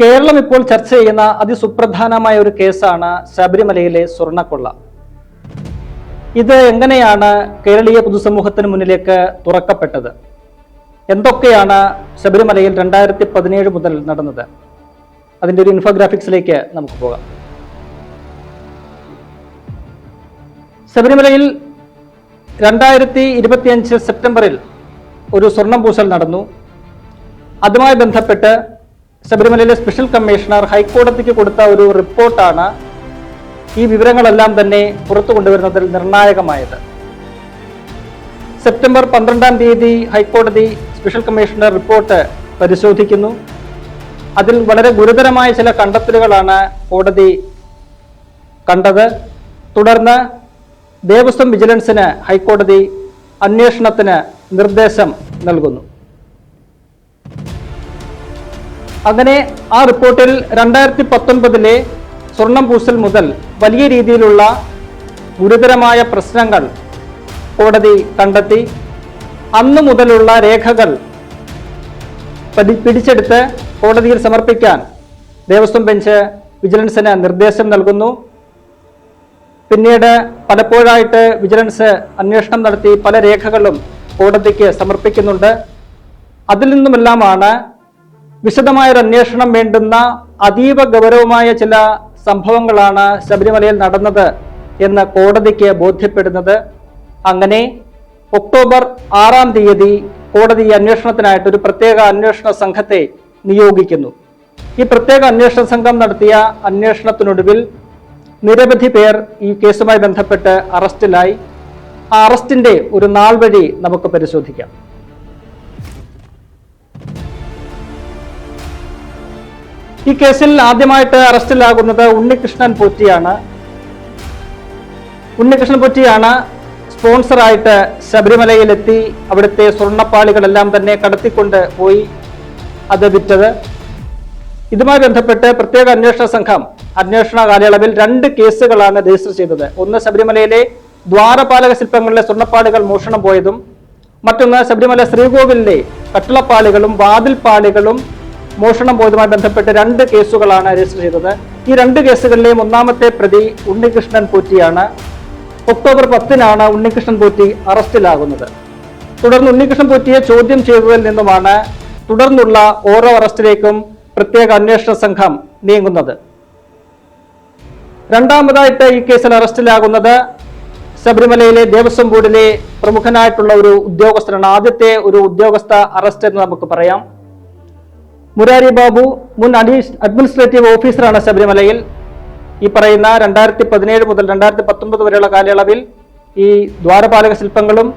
കേരളം ഇപ്പോൾ ചർച്ച ചെയ്യുന്ന അതിസുപ്രധാനമായ ഒരു കേസാണ് ശബരിമലയിലെ സ്വർണക്കൊള്ള. ഇത് എങ്ങനെയാണ് കേരളീയ പൊതുസമൂഹത്തിന് മുന്നിലേക്ക് തുറക്കപ്പെട്ടത്? എന്തൊക്കെയാണ് ശബരിമലയിൽ രണ്ടായിരത്തി പതിനേഴ് മുതൽ നടന്നത്? അതിന്റെ ഒരു ഇൻഫോഗ്രാഫിക്സിലേക്ക് നമുക്ക് പോകാം. ശബരിമലയിൽ രണ്ടായിരത്തി ഇരുപത്തിയഞ്ച് സെപ്റ്റംബറിൽ ഒരു സ്വർണം പൂശൽ നടന്നു. അതുമായി ബന്ധപ്പെട്ട് ശബരിമലയിലെ സ്പെഷ്യൽ കമ്മീഷണർ ഹൈക്കോടതിക്ക് കൊടുത്ത ഒരു റിപ്പോർട്ടാണ് ഈ വിവരങ്ങളെല്ലാം തന്നെ പുറത്തു കൊണ്ടുവരുന്നതിൽ നിർണായകമായത്. സെപ്റ്റംബർ പന്ത്രണ്ടാം തീയതി ഹൈക്കോടതി സ്പെഷ്യൽ കമ്മീഷണർ റിപ്പോർട്ട് പരിശോധിക്കുന്നു. അതിൽ വളരെ ഗുരുതരമായ ചില കണ്ടെത്തലുകളാണ് കോടതി കണ്ടത്. തുടർന്ന് ദേവസ്വം വിജിലൻസിന് ഹൈക്കോടതി അന്വേഷണത്തിന് നിർദ്ദേശം നൽകുന്നു. അങ്ങനെ ആ റിപ്പോർട്ടിൽ രണ്ടായിരത്തി പത്തൊൻപതിലെ സ്വർണം പൂശൽ മുതൽ വലിയ രീതിയിലുള്ള ഗുരുതരമായ പ്രശ്നങ്ങൾ കോടതി കണ്ടെത്തി. അന്നു മുതലുള്ള രേഖകൾ പടി- പിടിച്ചെടുത്ത് കോടതിയിൽ സമർപ്പിക്കാൻ ദേവസ്വം ബെഞ്ച് വിജിലൻസിന് നിർദ്ദേശം നൽകുന്നു. പിന്നീട് പലപ്പോഴായിട്ട് വിജിലൻസ് അന്വേഷണം നടത്തി പല രേഖകളും കോടതിക്ക് സമർപ്പിക്കുന്നുണ്ട്. അതിൽ നിന്നുമെല്ലാമാണ് വിശദമായൊരു അന്വേഷണം വേണ്ടുന്ന അതീവ ഗൗരവമായ ചില സംഭവങ്ങളാണ് ശബരിമലയിൽ നടന്നത് എന്ന് കോടതിക്ക് ബോധ്യപ്പെടുന്നത്. അങ്ങനെ ഒക്ടോബർ ആറാം തീയതി കോടതി അന്വേഷണത്തിനായിട്ട് ഒരു പ്രത്യേക അന്വേഷണ സംഘത്തെ നിയോഗിക്കുന്നു. ഈ പ്രത്യേക അന്വേഷണ സംഘം നടത്തിയ അന്വേഷണത്തിനൊടുവിൽ നിരവധി പേർ ഈ കേസുമായി ബന്ധപ്പെട്ട് അറസ്റ്റിലായി. ആ അറസ്റ്റിന്റെ ഒരു നാൾ വഴി നമുക്ക് പരിശോധിക്കാം. ഈ കേസിൽ ആദ്യമായിട്ട് അറസ്റ്റിലാകുന്നത് ഉണ്ണികൃഷ്ണൻ പൊറ്റിയാണ്. ഉണ്ണികൃഷ്ണൻ പൊറ്റിയാണ് സ്പോൺസറായിട്ട് ശബരിമലയിലെത്തി അവിടുത്തെ സ്വർണപ്പാളികളെല്ലാം തന്നെ കടത്തിക്കൊണ്ട് പോയി അത് വിറ്റത്. ഇതുമായി ബന്ധപ്പെട്ട് പ്രത്യേക അന്വേഷണ സംഘം അന്വേഷണ കാലയളവിൽ രണ്ട് കേസുകളാണ് രജിസ്റ്റർ ചെയ്തത്. ഒന്ന് ശബരിമലയിലെ ദ്വാരപാലക ശില്പങ്ങളിലെ സ്വർണപ്പാളികൾ മോഷണം പോയതും മറ്റൊന്ന് ശബരിമല ശ്രീകോവിലിലെ കട്ടിളപ്പാളികളും വാതിൽപ്പാളികളും മോഷണം പോയതുമായി ബന്ധപ്പെട്ട് രണ്ട് കേസുകളാണ് രജിസ്റ്റർ ചെയ്തത്. ഈ രണ്ട് കേസുകളിലെയും ഒന്നാമത്തെ പ്രതി ഉണ്ണികൃഷ്ണൻ പോറ്റിയാണ്. ഒക്ടോബർ പത്തിനാണ് ഉണ്ണികൃഷ്ണൻ പോറ്റി അറസ്റ്റിലാകുന്നത്. തുടർന്ന് ഉണ്ണികൃഷ്ണൻ പോറ്റിയെ ചോദ്യം ചെയ്തതിൽ നിന്നുമാണ് തുടർന്നുള്ള ഓരോ അറസ്റ്റിലേക്കും പ്രത്യേക അന്വേഷണ സംഘം നീങ്ങുന്നത്. രണ്ടാമതായിട്ട് ഈ കേസിൽ അറസ്റ്റിലാകുന്നത് ശബരിമലയിലെ ദേവസ്വം ബോർഡിലെ പ്രമുഖനായിട്ടുള്ള ഒരു ഉദ്യോഗസ്ഥനാണ്. ആദ്യത്തെ ഒരു ഉദ്യോഗസ്ഥ അറസ്റ്റ് എന്ന് നമുക്ക് പറയാം. മുരാരി ബാബു മുൻ അഡ്മിനിസ്ട്രേറ്റീവ് ഓഫീസറാണ് ശബരിമലയിൽ. ഈ പറയുന്ന രണ്ടായിരത്തി പതിനേഴ് മുതൽ രണ്ടായിരത്തി പത്തൊമ്പത് വരെയുള്ള കാലയളവിൽ ഈ ദ്വാരപാലക ശില്പങ്ങളും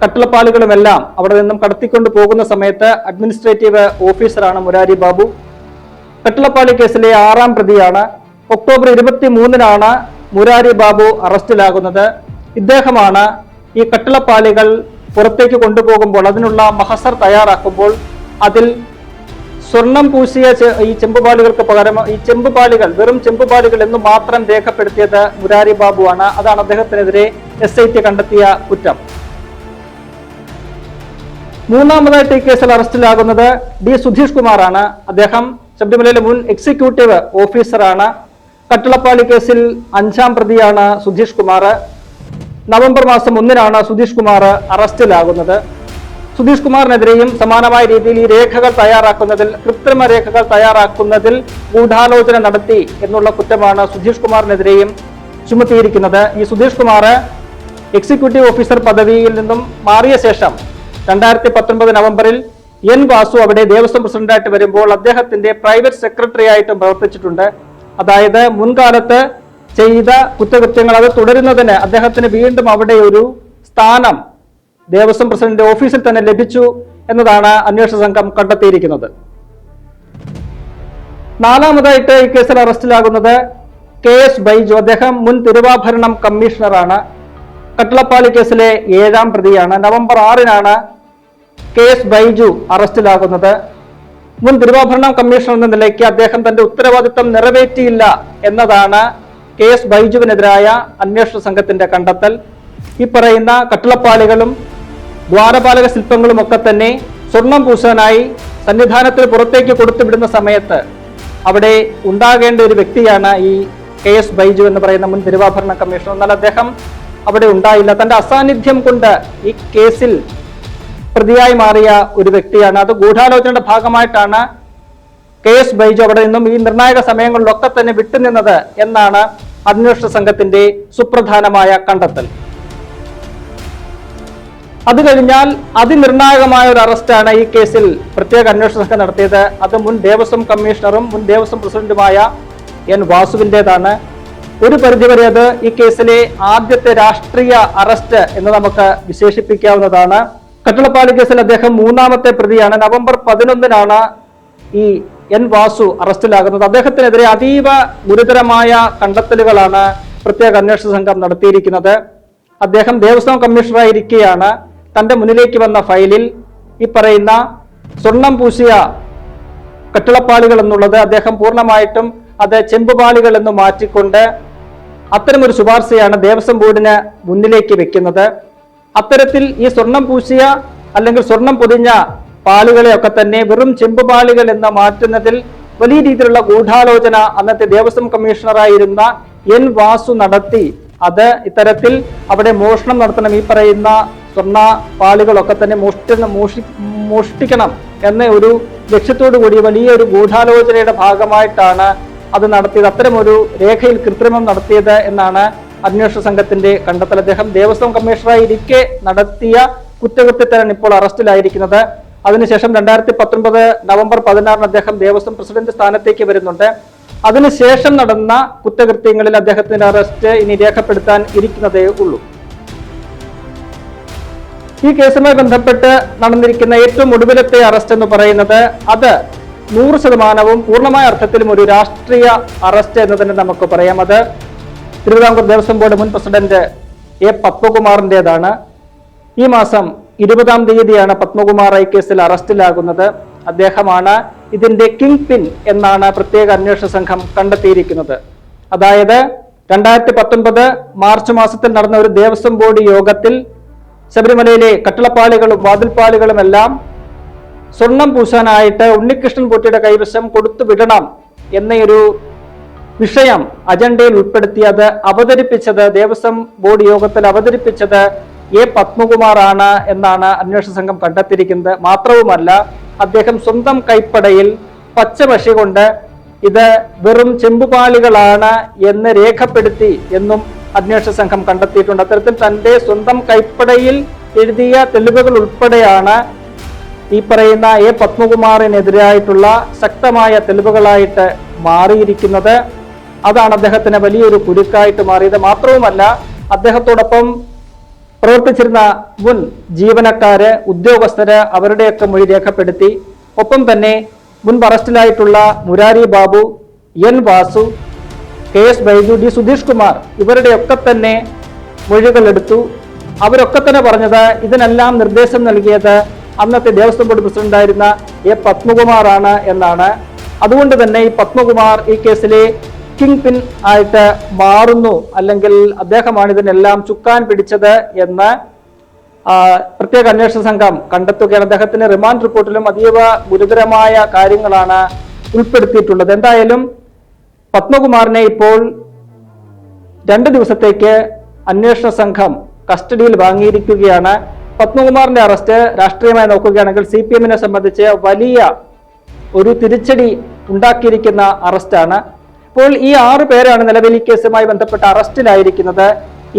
കട്ടിളപ്പാലുകളും എല്ലാം അവിടെ നിന്നും കടത്തിക്കൊണ്ട് പോകുന്ന സമയത്ത് അഡ്മിനിസ്ട്രേറ്റീവ് ഓഫീസറാണ് മുരാരി ബാബു. കട്ടിളപ്പാളി കേസിലെ ആറാം പ്രതിയാണ്. ഒക്ടോബർ ഇരുപത്തി മൂന്നിനാണ് മുരാരി ബാബു അറസ്റ്റിലാകുന്നത്. ഇദ്ദേഹമാണ് ഈ കട്ടിളപ്പാളികൾ പുറത്തേക്ക് കൊണ്ടുപോകുമ്പോൾ അതിനുള്ള മഹസർ തയ്യാറാക്കുമ്പോൾ അതിൽ സ്വർണം പൂശിയ ഈ ചെമ്പുപാളികൾക്ക് പകരം ഈ ചെമ്പുപാളികൾ വെറും ചെമ്പുപാളികൾ എന്ന് മാത്രം രേഖപ്പെടുത്തിയത് മുരാരി ബാബുവാണ്. അതാണ് അദ്ദേഹത്തിനെതിരെ എസ് ഐ ടി കണ്ടെത്തിയ കുറ്റം. മൂന്നാമതായിട്ട് ഈ കേസിൽ അറസ്റ്റിലാകുന്നത് ഡി സുധീഷ് കുമാറാണ്. അദ്ദേഹം ശബരിമലയിലെ മുൻ എക്സിക്യൂട്ടീവ് ഓഫീസറാണ്. കട്ടിളപ്പാളി കേസിൽ അഞ്ചാം പ്രതിയാണ് സുധീഷ് കുമാർ. നവംബർ മാസം ഒന്നിനാണ് സുധീഷ് കുമാർ അറസ്റ്റിലാകുന്നത്. സുധീഷ് കുമാറിനെതിരെയും സമാനമായ രീതിയിൽ ഈ രേഖകൾ തയ്യാറാക്കുന്നതിൽ കൃത്രിമ രേഖകൾ തയ്യാറാക്കുന്നതിൽ ഗൂഢാലോചന നടത്തി എന്നുള്ള കുറ്റമാണ് സുധീഷ് കുമാറിനെതിരെയും ചുമത്തിയിരിക്കുന്നത്. ഈ സുധീഷ് കുമാർ എക്സിക്യൂട്ടീവ് ഓഫീസർ പദവിയിൽ നിന്നും മാറിയ ശേഷം രണ്ടായിരത്തി പത്തൊൻപത് നവംബറിൽ എൻ വാസു അവിടെ ദേവസ്വം പ്രസിഡന്റായിട്ട് വരുമ്പോൾ അദ്ദേഹത്തിന്റെ പ്രൈവറ്റ് സെക്രട്ടറി ആയിട്ടും പ്രവർത്തിച്ചിട്ടുണ്ട്. അതായത് മുൻകാലത്ത് ചെയ്ത കുറ്റകൃത്യങ്ങൾ അത് തുടരുന്നതിന് അദ്ദേഹത്തിന് വീണ്ടും അവിടെ ഒരു സ്ഥാനം ദേവസ്വം പ്രസിഡന്റ് ഓഫീസിൽ തന്നെ ലഭിച്ചു എന്നതാണ് അന്വേഷണ സംഘം കണ്ടെത്തിയിരിക്കുന്നത്. നാലാമതായിട്ട് ഈ കേസിൽ അറസ്റ്റിലാകുന്നത് കെ എസ് ബൈജു. അദ്ദേഹം മുൻ തിരുവാഭരണം കമ്മീഷണറാണ്. കട്ടളപ്പാലി കേസിലെ ഏഴാം പ്രതിയാണ്. നവംബർ ആറിനാണ് കെ എസ് ബൈജു അറസ്റ്റിലാകുന്നത്. മുൻ തിരുവാഭരണം കമ്മീഷണർ എന്ന നിലയ്ക്ക് അദ്ദേഹം തന്റെ ഉത്തരവാദിത്തം നിറവേറ്റിയില്ല എന്നതാണ് കെ എസ് ബൈജുവിനെതിരായ അന്വേഷണ സംഘത്തിന്റെ കണ്ടെത്തൽ. ഈ പറയുന്ന കട്ടിളപ്പാളികളും ദ്വാരപാലക ശില്പങ്ങളുമൊക്കെ തന്നെ സ്വർണം പൂശാനായി സന്നിധാനത്തിൽ പുറത്തേക്ക് കൊടുത്തുവിടുന്ന സമയത്ത് അവിടെ ഉണ്ടാകേണ്ട ഒരു വ്യക്തിയാണ് ഈ കെ എസ് ബൈജു എന്ന് പറയുന്ന മുൻ തിരുവാഭരണ കമ്മീഷണർ. എന്നാൽ അദ്ദേഹം അവിടെ ഉണ്ടായില്ല. തന്റെ അസാന്നിധ്യം കൊണ്ട് ഈ കേസിൽ പ്രതിയായി മാറിയ ഒരു വ്യക്തിയാണ്. അത് ഗൂഢാലോചനയുടെ ഭാഗമായിട്ടാണ് കെ എസ് ബൈജു അവിടെ നിന്നും ഈ നിർണായക സമയങ്ങളിലൊക്കെ തന്നെ വിട്ടുനിന്നത് എന്നാണ് അന്വേഷണ സംഘത്തിന്റെ സുപ്രധാനമായ കണ്ടെത്തൽ. അത് കഴിഞ്ഞാൽ അതിനിർണായകമായ ഒരു അറസ്റ്റാണ് ഈ കേസിൽ പ്രത്യേക അന്വേഷണ സംഘം നടത്തിയത്. അത് മുൻ ദേവസ്വം കമ്മീഷണറും മുൻ ദേവസ്വം പ്രസിഡന്റുമായ എൻ വാസുവിന്റെതാണ്. ഒരു പരിധിവരെ അത് ഈ കേസിലെ ആദ്യത്തെ രാഷ്ട്രീയ അറസ്റ്റ് എന്ന് നമുക്ക് വിശേഷിപ്പിക്കാവുന്നതാണ്. കട്ടളപ്പാടി കേസിൽ അദ്ദേഹം മൂന്നാമത്തെ പ്രതിയാണ്. നവംബർ പതിനൊന്നിനാണ് ഈ എൻ വാസു അറസ്റ്റിലാകുന്നത്. അദ്ദേഹത്തിനെതിരെ അതീവ ഗുരുതരമായ കണ്ടെത്തലുകളാണ് പ്രത്യേക അന്വേഷണ സംഘം നടത്തിയിരിക്കുന്നത്. അദ്ദേഹം ദേവസ്വം കമ്മീഷണറായിരിക്കെയാണ് തന്റെ മുന്നിലേക്ക് വന്ന ഫയലിൽ ഈ പറയുന്ന സ്വർണം പൂശിയ കട്ടിളപ്പാളികൾ എന്നുള്ളത് അദ്ദേഹം പൂർണമായിട്ടും അത് ചെമ്പുപാളികൾ എന്ന് മാറ്റിക്കൊണ്ട് അത്തരമൊരു ശുപാർശയാണ് ദേവസ്വം ബോർഡിന് മുന്നിലേക്ക് വെക്കുന്നത്. അത്തരത്തിൽ ഈ സ്വർണം പൂശിയ അല്ലെങ്കിൽ സ്വർണം പൊതിഞ്ഞ പാളികളെയൊക്കെ തന്നെ വെറും ചെമ്പുപാളികൾ എന്ന് മാറ്റുന്നതിൽ വലിയ രീതിയിലുള്ള ഗൂഢാലോചന അന്നത്തെ ദേവസ്വം കമ്മീഷണറായിരുന്ന എൻ വാസു നടത്തി. അത് ഇത്തരത്തിൽ അവിടെ മോഷണം നടത്തണം ഈ പറയുന്ന സ്വർണ പാളികളൊക്കെ തന്നെ മോഷ്ടി മോഷി മോഷ്ടിക്കണം എന്ന ഒരു ലക്ഷ്യത്തോടു കൂടി വലിയൊരു ഗൂഢാലോചനയുടെ ഭാഗമായിട്ടാണ് അത് നടത്തിയത്. അത്തരമൊരു രേഖയിൽ കൃത്രിമം നടത്തിയത് എന്നാണ് അന്വേഷണ സംഘത്തിന്റെ കണ്ടെത്തൽ. അദ്ദേഹം ദേവസ്വം കമ്മീഷണറായി ഇരിക്കെ നടത്തിയ കുറ്റകൃത്യത്തിലാണ് ഇപ്പോൾ അറസ്റ്റിലായിരിക്കുന്നത്. അതിനുശേഷം രണ്ടായിരത്തി പത്തൊൻപത് നവംബർ പതിനാറിന് അദ്ദേഹം ദേവസ്വം പ്രസിഡന്റ് സ്ഥാനത്തേക്ക് വരുന്നുണ്ട്. അതിനുശേഷം നടന്ന കുറ്റകൃത്യങ്ങളിൽ അദ്ദേഹത്തിന്റെ അറസ്റ്റ് ഇനി രേഖപ്പെടുത്താൻ ഇരിക്കുന്നതേ ഉള്ളൂ. ഈ കേസുമായി ബന്ധപ്പെട്ട് നടന്നിരിക്കുന്ന ഏറ്റവും ഒടുവിലത്തെ അറസ്റ്റ് എന്ന് പറയുന്നത് അത് നൂറ് ശതമാനവും പൂർണമായ അർത്ഥത്തിലും ഒരു രാഷ്ട്രീയ അറസ്റ്റ് എന്ന് തന്നെ നമുക്ക് പറയാം. അത് തിരുവിതാംകൂർ ദേവസ്വം ബോർഡ് മുൻ പ്രസിഡന്റ് എ പത്മകുമാറിന്റെതാണ് ഈ മാസം ഇരുപതാം തീയതിയാണ് പത്മകുമാർ ഐ കേസിൽ അറസ്റ്റിലാകുന്നത് അദ്ദേഹമാണ് ഇതിന്റെ കിങ് പിൻ എന്നാണ് പ്രത്യേക അന്വേഷണ സംഘം കണ്ടെത്തിയിരിക്കുന്നത്. അതായത് രണ്ടായിരത്തി പത്തൊൻപത് മാർച്ച് മാസത്തിൽ നടന്ന ഒരു ദേവസ്വം ബോർഡ് യോഗത്തിൽ ശബരിമലയിലെ കട്ടിളപ്പാളികളും വാതിൽപ്പാളികളും എല്ലാം സ്വർണം പൂശാനായിട്ട് ഉണ്ണികൃഷ്ണൻ പൊട്ടിയുടെ കൈവശം കൊടുത്തു വിടണം എന്നൊരു വിഷയം അജണ്ടയിൽ ഉൾപ്പെടുത്തിയത് അവതരിപ്പിച്ചത് ദേവസ്വം ബോർഡ് യോഗത്തിൽ അവതരിപ്പിച്ചത് എ പത്മകുമാറാണ് എന്നാണ് അന്വേഷണ സംഘം കണ്ടെത്തിയിരിക്കുന്നത്. മാത്രവുമല്ല അദ്ദേഹം സ്വന്തം കൈപ്പടയിൽ പച്ചമഷി കൊണ്ട് ഇത് വെറും ചെമ്പുപാളികളാണ് എന്ന് രേഖപ്പെടുത്തി എന്നും അന്വേഷണ സംഘം കണ്ടെത്തിയിട്ടുണ്ട്. അത്തരത്തിൽ തന്റെ സ്വന്തം കൈപ്പടയിൽ എഴുതിയ തെളിവുകൾ ഉൾപ്പെടെയാണ് ഈ പറയുന്ന എ. പത്മകുമാറിനെതിരായിട്ടുള്ള ശക്തമായ തെളിവുകളായിട്ട് മാറിയിരിക്കുന്നത്. അതാണ് അദ്ദേഹത്തിന് വലിയൊരു കുരുക്കായിട്ട് മാറിയത്. മാത്രവുമല്ല അദ്ദേഹത്തോടൊപ്പം പ്രവർത്തിച്ചിരുന്ന മുൻ ജീവനക്കാര് ഉദ്യോഗസ്ഥര് അവരുടെയൊക്കെ മൊഴി രേഖപ്പെടുത്തി. ഒപ്പം തന്നെ മുൻപ് അറസ്റ്റിലായിട്ടുള്ള Murari Babu N Vasu K S Baiju D Sudheesh Kumar ഇവരുടെയൊക്കെ തന്നെ മൊഴികൾ എടുത്തു അവരൊക്കെ തന്നെ പറഞ്ഞത് ഇതിനെല്ലാം നിർദ്ദേശം നൽകിയത് അന്നത്തെ ദേവസ്വം ബോർഡ് പ്രസിഡന്റായിരുന്ന എ പത്മകുമാറാണ് എന്നാണ്. അതുകൊണ്ട് തന്നെ ഈ പത്മകുമാർ ഈ കേസിലെ കിങ് പിൻ ആയിട്ട് മാറുന്നു. അല്ലെങ്കിൽ അദ്ദേഹമാണ് ഇതിനെല്ലാം ചുക്കാൻ പിടിച്ചത് എന്ന് പ്രത്യേക അന്വേഷണ സംഘം കണ്ടെത്തുകയാണ്. അദ്ദേഹത്തിന്റെ റിമാൻഡ് റിപ്പോർട്ടിലും അതീവ ഗുരുതരമായ കാര്യങ്ങളാണ് ഉൾപ്പെടുത്തിയിട്ടുള്ളത്. എന്തായാലും പത്മകുമാറിനെ ഇപ്പോൾ രണ്ട് ദിവസത്തേക്ക് അന്വേഷണ സംഘം കസ്റ്റഡിയിൽ വാങ്ങിയിരിക്കുകയാണ്. പത്മകുമാറിന്റെ അറസ്റ്റ് രാഷ്ട്രീയമായി നോക്കുകയാണെങ്കിൽ സി പി എമ്മിനെ സംബന്ധിച്ച് വലിയ ഒരു തിരിച്ചടി ഉണ്ടാക്കിയിരിക്കുന്ന അറസ്റ്റാണ്. ഇപ്പോൾ ഈ ആറ് പേരാണ് നിലവിൽ ഈ കേസുമായി ബന്ധപ്പെട്ട് അറസ്റ്റിലായിരിക്കുന്നത്.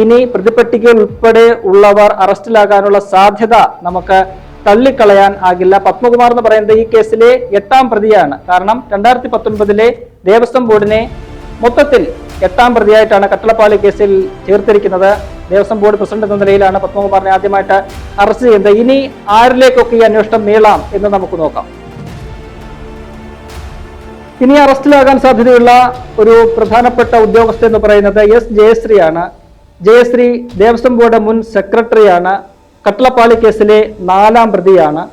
ഇനി പ്രതിപട്ടികയിൽ ഉൾപ്പെടെ ഉള്ളവർ അറസ്റ്റിലാകാനുള്ള സാധ്യത നമുക്ക് തള്ളിക്കളയാൻ ആകില്ല. പത്മകുമാർ എന്ന് പറയുന്നത് ഈ കേസിലെ എട്ടാം പ്രതിയാണ്. കാരണം രണ്ടായിരത്തി പത്തൊൻപതിലെ ദേവസ്വം ബോർഡിനെ മൊത്തത്തിൽ എട്ടാം പ്രതിയായിട്ടാണ് കട്ടളപ്പാലി കേസിൽ ചേർത്തിരിക്കുന്നത്. ദേവസ്വം ബോർഡ് പ്രസിഡന്റ് എന്ന നിലയിലാണ് പത്മകുമാറിനെ ആദ്യമായിട്ട് അറസ്റ്റ് ചെയ്യുന്നത്. ഇനി ആരിലേക്കൊക്കെ ഈ അന്വേഷണം നീളാം എന്ന് നമുക്ക് നോക്കാം. ഇനി അറസ്റ്റിലാകാൻ സാധ്യതയുള്ള ഒരു പ്രധാനപ്പെട്ട ഉദ്യോഗസ്ഥ എന്ന് പറയുന്നത് എസ് ജയശ്രീയാണ്. ജയശ്രീ ദേവസ്വം ബോർഡ് മുൻ സെക്രട്ടറിയാണ്. കട്ടളപ്പാളി കേസിലെ നാലാം പ്രതിയാണ്.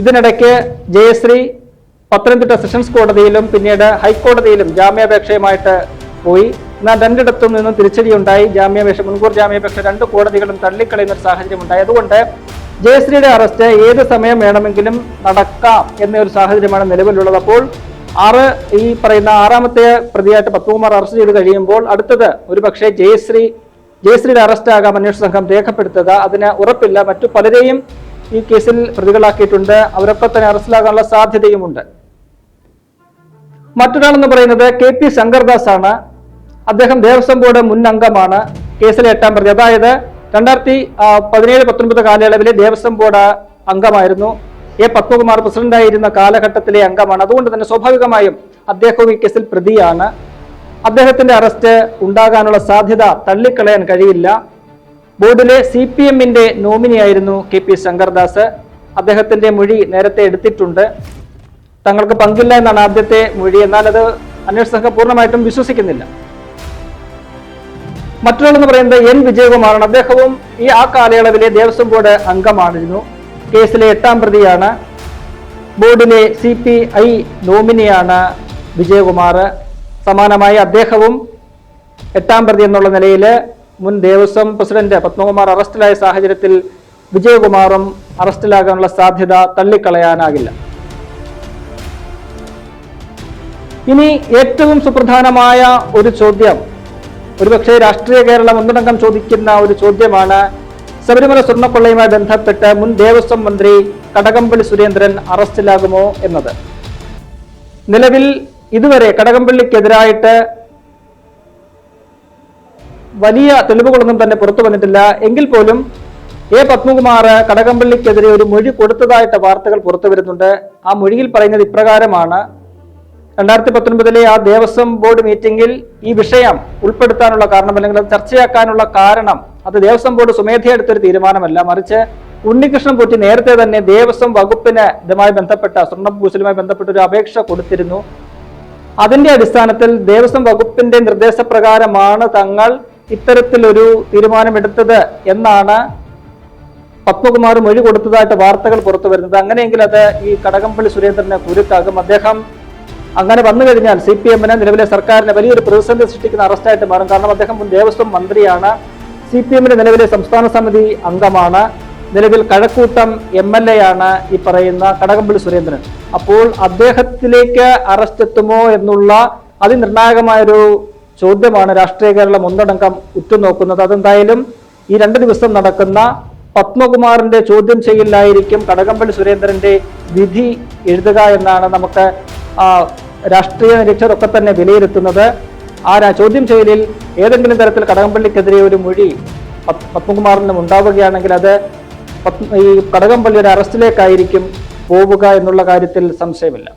ഇതിനിടയ്ക്ക് ജയശ്രീ പത്തനംതിട്ട സെഷൻസ് കോടതിയിലും പിന്നീട് ഹൈക്കോടതിയിലും ജാമ്യാപേക്ഷയുമായിട്ട് പോയി. എന്നാൽ രണ്ടിടത്തും നിന്നും തിരിച്ചടിയുണ്ടായി. ജാമ്യാപേക്ഷ മുൻകൂർ ജാമ്യാപേക്ഷ രണ്ട് കോടതികളും തള്ളിക്കളയുന്ന ഒരു സാഹചര്യം ഉണ്ടായി അതുകൊണ്ട് ജയശ്രീയുടെ അറസ്റ്റ് ഏത് സമയം വേണമെങ്കിലും നടക്കാം എന്നൊരു സാഹചര്യമാണ് നിലവിലുള്ളത്. അപ്പോൾ ആറ് ഈ പറയുന്ന ആറാമത്തെ പ്രതിയായിട്ട് പത്മകുമാർ അറസ്റ്റ് ചെയ്ത് കഴിയുമ്പോൾ അടുത്തത് ഒരു പക്ഷേ ജയശ്രീ ജയശ്രീയുടെ അറസ്റ്റ് ആകാം അന്വേഷണ സംഘം രേഖപ്പെടുത്തുക. അതിന് ഉറപ്പില്ല. മറ്റു പലരെയും ഈ കേസിൽ പ്രതികളാക്കിയിട്ടുണ്ട്. അവരൊക്കെ തന്നെ അറസ്റ്റിലാകാനുള്ള സാധ്യതയുമുണ്ട്. മറ്റൊരാളെന്ന് പറയുന്നത് കെ പി ശങ്കർദാസ് ആണ് അദ്ദേഹം ദേവസ്വം ബോർഡ് മുൻ അംഗമാണ്. കേസിലെ എട്ടാം പ്രതി. അതായത് രണ്ടായിരത്തി പതിനേഴ് പത്തൊൻപത് കാലയളവിലെ ദേവസ്വം ബോർഡ് അംഗമായിരുന്നു. എ പത്മകുമാർ പ്രസിഡന്റായിരുന്ന കാലഘട്ടത്തിലെ അംഗമാണ്. അതുകൊണ്ട് തന്നെ സ്വാഭാവികമായും അദ്ദേഹവും ഈ കേസിൽ പ്രതിയാണ്. അദ്ദേഹത്തിന്റെ അറസ്റ്റ് ഉണ്ടാകാനുള്ള സാധ്യത തള്ളിക്കളയാൻ കഴിയില്ല. ബോർഡിലെ സി പി എമ്മിന്റെ നോമിനിയായിരുന്നു കെ പി ശങ്കർദാസ്. അദ്ദേഹത്തിന്റെ മൊഴി നേരത്തെ എടുത്തിട്ടുണ്ട്. തങ്ങൾക്ക് പങ്കില്ല എന്നാണ് ആദ്യത്തെ മൊഴി. എന്നാൽ അത് അന്വേഷണ സംഘം പൂർണമായിട്ടും വിശ്വസിക്കുന്നില്ല. മറ്റൊരാളെന്ന് പറയുന്നത് എൻ വിജയകുമാറാണ്. അദ്ദേഹവും ഈ ആ കാലയളവിലെ ദേവസ്വം ബോർഡ് അംഗമായിരുന്നു. കേസിലെ എട്ടാം പ്രതിയാണ്. ബോർഡിലെ സി പി ഐ നോമിനിയാണ് വിജയകുമാർ. സമാനമായി അദ്ദേഹവും എട്ടാം പ്രതി എന്നുള്ള നിലയിൽ മുൻ ദേവസ്വം പ്രസിഡന്റ് പത്മകുമാർ അറസ്റ്റിലായ സാഹചര്യത്തിൽ വിജയകുമാറും അറസ്റ്റിലാകാനുള്ള സാധ്യത തള്ളിക്കളയാനാകില്ല. ഇനി ഏറ്റവും സുപ്രധാനമായ ഒരു ചോദ്യം ഒരുപക്ഷെ രാഷ്ട്രീയ കേരളം ഒന്നടങ്കം ചോദിക്കുന്ന ഒരു ചോദ്യമാണ് ശബരിമല സ്വർണക്കൊള്ളയുമായി ബന്ധപ്പെട്ട് മുൻ ദേവസ്വം മന്ത്രി കടകംപള്ളി സുരേന്ദ്രൻ അറസ്റ്റിലാകുമോ എന്നത്. നിലവിൽ ഇതുവരെ കടകംപള്ളിക്കെതിരായിട്ട് വലിയ തെളിവുകളൊന്നും തന്നെ പുറത്തു വന്നിട്ടില്ല. എങ്കിൽ പോലും എ പത്മകുമാർ കടകംപള്ളിക്കെതിരെ ഒരു മൊഴി കൊടുത്തതായിട്ട് വാർത്തകൾ പുറത്തു വരുന്നുണ്ട്. ആ മൊഴിയിൽ പറയുന്നത് ഇപ്രകാരമാണ്. രണ്ടായിരത്തി പത്തൊൻപതിലെ ആ ദേവസ്വം ബോർഡ് മീറ്റിംഗിൽ ഈ വിഷയം ഉൾപ്പെടുത്താനുള്ള കാരണം അല്ലെങ്കിൽ അത് ചർച്ചയാക്കാനുള്ള കാരണം അത് ദേവസ്വം ബോർഡ് സ്വമേധയാ എടുത്തൊരു തീരുമാനമല്ല. മറിച്ച് ഉണ്ണികൃഷ്ണൻ കുറ്റി നേരത്തെ തന്നെ ദേവസ്വം വകുപ്പിന് ഇതുമായി ബന്ധപ്പെട്ട സ്വർണഭൂഷലുമായി ബന്ധപ്പെട്ട ഒരു അപേക്ഷ കൊടുത്തിരുന്നു. അതിന്റെ അടിസ്ഥാനത്തിൽ ദേവസ്വം വകുപ്പിന്റെ നിർദ്ദേശപ്രകാരമാണ് തങ്ങൾ ഇത്തരത്തിലൊരു തീരുമാനമെടുത്തത് എന്നാണ് പത്മകുമാർ മൊഴി കൊടുത്തതായിട്ട് വാർത്തകൾ പുറത്തു വരുന്നത്. അങ്ങനെയെങ്കിൽ അത് ഈ കടകംപള്ളി സുരേന്ദ്രനെ കുരുക്കാകും. അദ്ദേഹം അങ്ങനെ വന്നു കഴിഞ്ഞാൽ സി പി എമ്മിന് നിലവിലെ സർക്കാരിന് വലിയൊരു പ്രതിസന്ധി സൃഷ്ടിക്കുന്ന അറസ്റ്റായിട്ട് മാറും. കാരണം അദ്ദേഹം ദേവസ്വം മന്ത്രിയാണ്. സി പി എമ്മിന്റെ നിലവിലെ സംസ്ഥാന സമിതി അംഗമാണ്. നിലവിൽ കഴക്കൂട്ടം എം എൽ എ ആണ് ഈ പറയുന്ന കടകംപള്ളി സുരേന്ദ്രൻ. അപ്പോൾ അദ്ദേഹത്തിലേക്ക് അറസ്റ്റ് എത്തുമോ എന്നുള്ള അതിനിർണായകമായൊരു ചോദ്യമാണ് രാഷ്ട്രീയ കേരളം ഒന്നടങ്കം ഉറ്റുനോക്കുന്നത്. അതെന്തായാലും ഈ രണ്ട് ദിവസം നടക്കുന്ന പത്മകുമാറിന്റെ ചോദ്യം ചെയ്യലായിരിക്കും കടകംപള്ളി സുരേന്ദ്രന്റെ വിധി എഴുതുക എന്നാണ് നമുക്ക് രാഷ്ട്രീയ നിരീക്ഷകരൊക്കെ തന്നെ വിലയിരുത്തുന്നത്. ആ ചോദ്യം ചെയ്യലിൽ ഏതെങ്കിലും തരത്തിൽ കടകംപള്ളിക്കെതിരെ ഒരു മൊഴി പത്- പത്മകുമാറിനും ഉണ്ടാവുകയാണെങ്കിൽ അത് ഈ കടകംപള്ളിയുടെ അറസ്റ്റിലേക്കായിരിക്കും പോവുക എന്നുള്ള കാര്യത്തിൽ സംശയമില്ല.